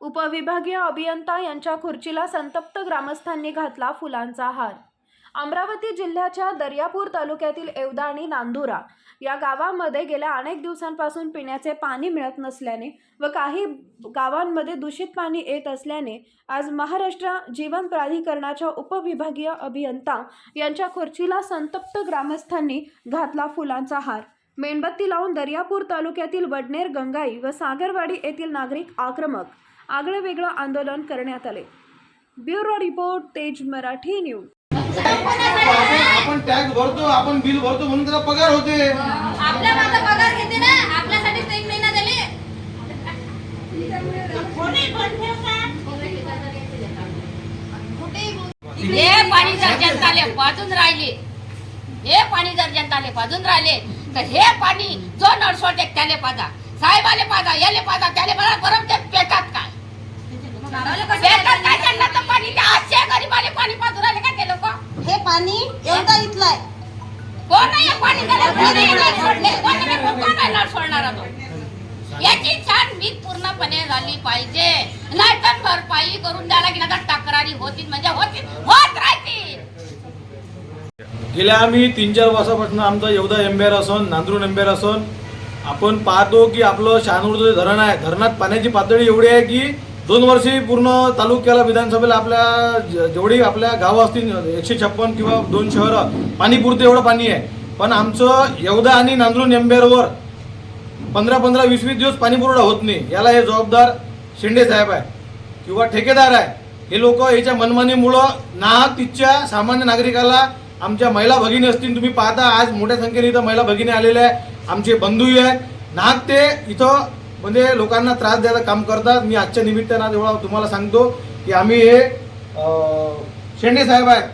उपविभागीय अभियंता यांच्या खुर्चीला संतप्त ग्रामस्थांनी घातला फुलांचा हार. अमरावती जिल्ह्याच्या दर्यापूर तालुक्यातील एवदा आणि नांदुरा या गावामध्ये गेल्या अनेक दिवसांपासून पिण्याचे पाणी मिळत नसल्याने व काही गावांमध्ये दूषित पाणी येत असल्याने आज महाराष्ट्र जीवन प्राधिकरणाच्या उपविभागीय अभियंता यांच्या खुर्चीला संतप्त ग्रामस्थांनी घातला फुलांचा हार. मेणबत्ती लावून दर्यापूर तालुक्यातील वडनेर गंगाई व सागरवाडी येथील नागरिक आक्रमक आगळं वेगळं आंदोलन करण्यात आले. ब्युरो रिपोर्ट तेज मराठी न्यूज. आपण टॅक्स भरतो आपण बिल भरतो म्हणून त्याला पगार होते. आपल्या माझा पगार घेते ना आपल्यासाठी एक महिना दिले हे पाणी जर जनताले पाजून राहिले हे पाणी जर जनताले पाजून राहिले तर हे पाणी जो नळसोडते त्याले पाजा. साहेबाले पाजा याले पाजा त्याले पाजा बरं ते पेटात काय पाणी? एवढा इथलं आहे. कोण नाही हे पाणी नाही नाही नाही सोडणार तो याची छानबीन पूर्णपणे झाली पाहिजे. नाहीतर भरपाई करून द्यायला की आता तक्रारी होतील म्हणजे होतील होत राहतील. गेल्या आम्ही तीन चार वर्षापासून आमचा एवढा एम्बेर असून नांदरून एम्बेर असून. आपण पाहतो की आपलं शहानूरचं जे धरण आहे धरणात पाण्याची पातळी एवढी आहे की दोन वर्षी पूर्ण तालुक्याला विधानसभेला आपल्या ज- जेवढी आपल्या गावं असतील एकशे छप्पन किंवा दोन शहरं पाणी पुरते एवढं पाणी आहे. पण आमचं एवढा आणि नांदरून एम्बेरवर पंधरा पंधरा वीस वीस दिवस पाणी पुरवठा होत नाही. याला हे जबाबदार शिंदे साहेब आहे किंवा ठेकेदार आहे. हे लोक याच्या मनमानीमुळं ना तिच्या सामान्य नागरिकाला आमच्या महिला भगिनी असतील तुम्ही पाहता आज मोठ्या संख्येने इथं महिला भगिनी आलेल्या आहे. आमचे बंधूही आहेत. नाहक ते इथं म्हणजे लोकांना त्रास द्यायचं काम करतात. मी आजच्या निमित्तानं एवढा तुम्हाला सांगतो की आम्ही हे शेंडे साहेब आहेत.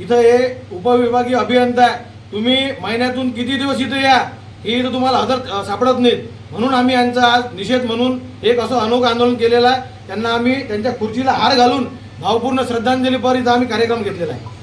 इथं हे उपविभागीय अभियंता आहे. तुम्ही महिन्यातून किती दिवस इथं या? हे इथं तुम्हाला हजर सापडत नाहीत. म्हणून आम्ही यांचा आज निषेध म्हणून एक असं अनोखं आंदोलन केलेलं आहे. त्यांना आम्ही त्यांच्या खुर्चीला हार घालून भावपूर्ण श्रद्धांजलीपर इथं आम्ही कार्यक्रम घेतलेला आहे.